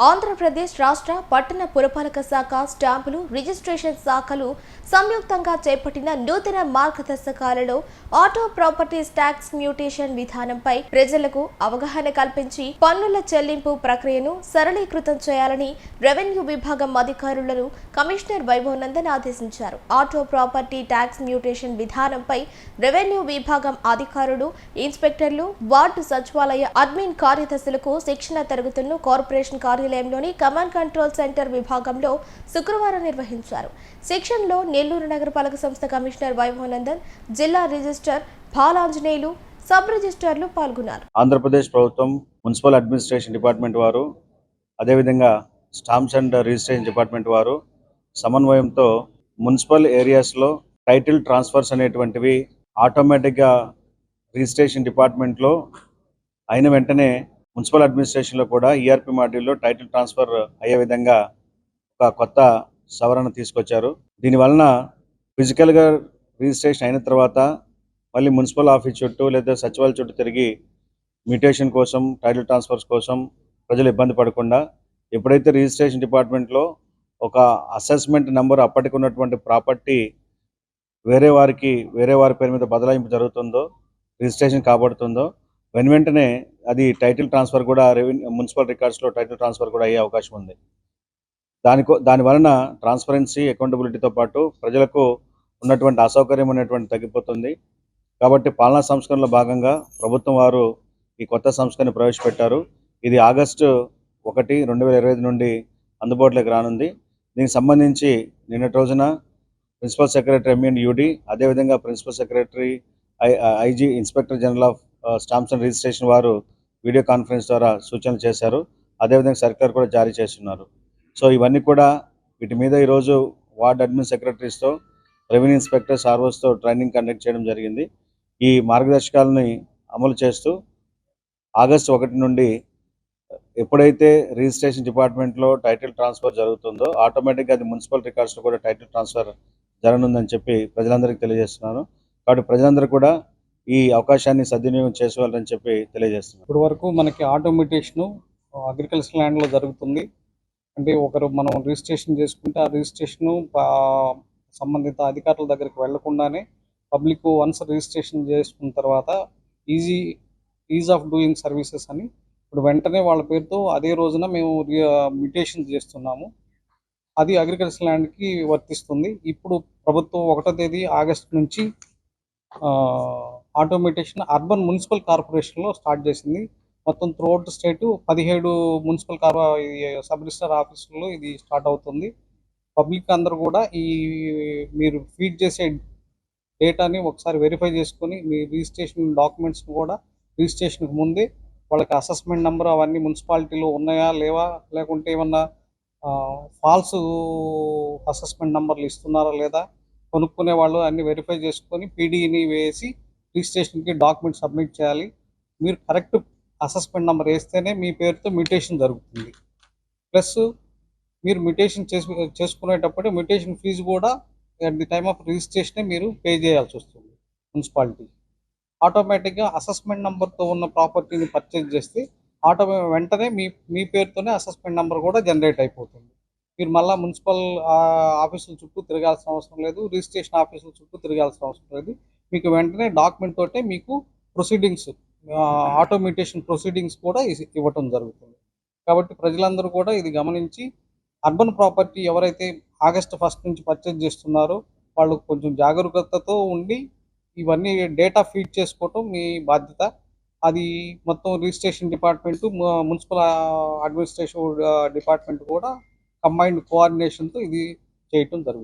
ఆంధ్రప్రదేశ్ రాష్ట్ర పట్టణ పురపాలక శాఖ స్టాంపులు రిజిస్ట్రేషన్ శాఖలు సంయుక్తంగా చేపట్టిన నూతన మార్గదర్శకాలలో ఆటో ప్రాపర్టీస్ ట్యాక్స్ మ్యూటేషన్ విధానంపై ప్రజలకు అవగాహన కల్పించి పన్నుల చెల్లింపు ప్రక్రియను సరళీకృతం చేయాలని రెవెన్యూ విభాగం అధికారులను కమిషనర్ వైభవ్ నందన్ ఆదేశించారు. ఆటో ప్రాపర్టీ ట్యాక్స్ మ్యూటేషన్ విధానంపై రెవెన్యూ విభాగం అధికారులు ఇన్స్పెక్టర్లు వార్డు సచివాలయ అడ్మిన్ కార్యదర్శులకు శిక్షణ తరగతులను కార్పొరేషన్ కార్యాలయంలోని కమాండ్ కంట్రోల్ సెంటర్ విభాగంలో శుక్రవారం నిర్వహించారు. శిక్షణలో నెల్లూరు నగరపాలక సంస్థ కమిషనర్ వైభవ్ జిల్లా రిజిస్టర్ బాలాంజనేయులు సబ్ రిజిస్టర్లు పాల్గొన్నారు. ఆంధ్రప్రదేశ్ ప్రభుత్వం మున్సిపల్ అడ్మినిస్ట్రేషన్ డిపార్ట్మెంట్ వారు అదేవిధంగా స్టాంప్స్ అండ్ రిజిస్ట్రేషన్ డిపార్ట్మెంట్ వారు సమన్వయంతో మున్సిపల్ ఏరియాస్లో టైటిల్ ట్రాన్స్ఫర్స్ అనేటువంటివి ఆటోమేటిక్గా రిజిస్ట్రేషన్ డిపార్ట్మెంట్లో అయిన వెంటనే మున్సిపల్ అడ్మినిస్ట్రేషన్లో కూడా ఈఆర్పి మాడ్యూల్లో టైటిల్ ట్రాన్స్ఫర్ అయ్యే విధంగా ఒక కొత్త సవరణ తీసుకొచ్చారు. దీనివలన ఫిజికల్గా రిజిస్ట్రేషన్ అయిన తర్వాత మళ్ళీ మున్సిపల్ ఆఫీస్ చుట్టూ లేదా సచివాలయం చుట్టూ తిరిగి మ్యూటేషన్ కోసం టైటిల్ ట్రాన్స్ఫర్స్ కోసం ప్రజలు ఇబ్బంది పడకుండా ఎప్పుడైతే రిజిస్ట్రేషన్ డిపార్ట్మెంట్లో ఒక అసెస్మెంట్ నెంబర్ అప్పటికి ఉన్నటువంటి ప్రాపర్టీ వేరే వారికి వేరే వారి పేరు మీద బదలాయింపు జరుగుతుందో రిజిస్ట్రేషన్ కాబడుతుందో వెను వెంటనే అది టైటిల్ ట్రాన్స్ఫర్ కూడా రెవెన్యూ మున్సిపల్ రికార్డ్స్లో టైటిల్ ట్రాన్స్ఫర్ కూడా అయ్యే అవకాశం ఉంది. దానికో దాని వలన ట్రాన్స్పరెన్సీ అకౌంటబిలిటీతో పాటు ప్రజలకు ఉన్నటువంటి అసౌకర్యం అనేటువంటి తగ్గిపోతుంది. కాబట్టి పాలనా సంస్కరణలో భాగంగా ప్రభుత్వం వారు ఈ కొత్త సంస్కరణ ప్రవేశపెట్టారు. ఇది ఆగస్టు ఒకటి రెండు వేల ఇరవై నుండి అందుబాటులోకి రానుంది. దీనికి సంబంధించి నిన్నటి రోజున ప్రిన్సిపల్ సెక్రటరీ ఎంఎన్ యూడి అదేవిధంగా principal secretary I IG inspector general of stamps and registration వారు వీడియో కాన్ఫరెన్స్ ద్వారా సూచనలు చేశారు. అదేవిధంగా సర్కార్ కూడా జారీ చేస్తున్నారు. సో ఇవన్నీ కూడా వీటి మీద ఈరోజు వార్డ్ అడ్మిన్ సెక్రటరీస్తో రెవెన్యూ ఇన్స్పెక్టర్స్ ఆర్ఓస్తో ట్రైనింగ్ కండక్ట్ చేయడం జరిగింది. ఈ మార్గదర్శకాలని అమలు చేస్తూ ఆగస్టు ఒకటి నుండి ఎప్పుడైతే రిజిస్ట్రేషన్ డిపార్ట్మెంట్లో టైటిల్ ట్రాన్స్ఫర్ జరుగుతుందో ఆటోమేటిక్గా అది మున్సిపల్ రికార్డ్స్లో కూడా టైటిల్ ట్రాన్స్ఫర్ జరగనుందని చెప్పి ప్రజలందరికీ తెలియజేస్తున్నాను. కాబట్టి ప్రజలందరూ కూడా ఈ అవకాశాన్ని సద్వినియోగం చేసుకోవాలని చెప్పి తెలియజేస్తున్నాను. ఇప్పటి వరకు మనకి ఆటోమేటేషన్ అగ్రికల్చర్ ల్యాండ్లో జరుగుతుంది. అంటే ఒకరు మనం రిజిస్ట్రేషన్ చేసుకుంటే ఆ రిజిస్ట్రేషన్ సంబంధిత అధికారుల దగ్గరికి వెళ్ళకుండానే పబ్లిక్ వన్స్ రిజిస్ట్రేషన్ చేసుకున్న తర్వాత easy ease of doing services అని ఇప్పుడు వెంటనే వాళ్ళ పేరుతో అదే రోజున మేము మ్యూటేషన్ చేస్తున్నాము. అది అగ్రికల్చర్ ల్యాండ్కి వర్తిస్తుంది. ఇప్పుడు ప్రభుత్వం ఒకటో తేదీ ఆగస్ట్ నుంచి ఆటోమేటేషన్ అర్బన్ మున్సిపల్ కార్పొరేషన్లో స్టార్ట్ చేసింది. మొత్తం త్రూఅవుట్ స్టేట్ పదిహేడు మున్సిపల్ కార్ సబ్ రిజిస్టర్ ఆఫీసుల్లో ఇది స్టార్ట్ అవుతుంది. పబ్లిక్ అందరూ కూడా ఈ మీరు ఫీడ్ చేసే డేటాని ఒకసారి వెరిఫై చేసుకొని మీ రిజిస్ట్రేషన్ డాక్యుమెంట్స్ని కూడా రిజిస్ట్రేషన్కి ముందే వాళ్ళకి అసెస్మెంట్ నెంబర్ అవన్నీ మున్సిపాలిటీలో ఉన్నాయా లేవా లేకుంటే ఏమన్నా ఫాల్స్ అసెస్మెంట్ నెంబర్లు ఇస్తున్నారా లేదా కొనుక్కునే వాళ్ళు అన్ని వెరిఫై చేసుకొని పీడీని వేసి రిజిస్ట్రేషన్కి డాక్యుమెంట్ సబ్మిట్ చేయాలి. మీరు కరెక్ట్ అసెస్మెంట్ నెంబర్ వేస్తేనే మీ పేరుతో మ్యూటేషన్ జరుగుతుంది. ప్లస్ మీరు మ్యూటేషన్ చేసు చేసుకునేటప్పుడు మ్యూటేషన్ ఫీజు కూడా అట్ ది టైమ్ ఆఫ్ రిజిస్ట్రేషనే మీరు పే చేయాల్సి వస్తుంది మున్సిపాలిటీ ఆటోమేటిక్గా అసెస్మెంట్ నెంబర్తో ఉన్న ప్రాపర్టీని పర్చేజ్ చేస్తే ఆటో వెంటనే మీ మీ పేరుతోనే అసెస్మెంట్ నెంబర్ కూడా జనరేట్ అయిపోతుంది. మీరు మళ్ళీ మున్సిపల్ ఆఫీసుల చుట్టూ తిరగాల్సిన అవసరం లేదు రిజిస్ట్రేషన్ ఆఫీసుల చుట్టూ తిరగాల్సిన అవసరం లేదు. మీకు వెంటనే డాక్యుమెంట్ తోటే మీకు ప్రొసీడింగ్స్ ఆటోమేటేషన్ ప్రొసీడింగ్స్ కూడా ఇవ్వటం జరుగుతుంది. కాబట్టి ప్రజలందరూ కూడా ఇది గమనించి అర్బన్ ప్రాపర్టీ ఎవరైతే ఆగస్ట్ ఫస్ట్ నుంచి పర్చేజ్ చేస్తున్నారో వాళ్ళు కొంచెం జాగరూకతతో ఉండి ఇవన్నీ డేటా ఫీడ్ చేసుకోవటం మీ బాధ్యత. అది మొత్తం registration department municipal administration department కూడా కంబైన్డ్ కోఆర్డినేషన్తో ఇది చేయటం జరుగుతుంది.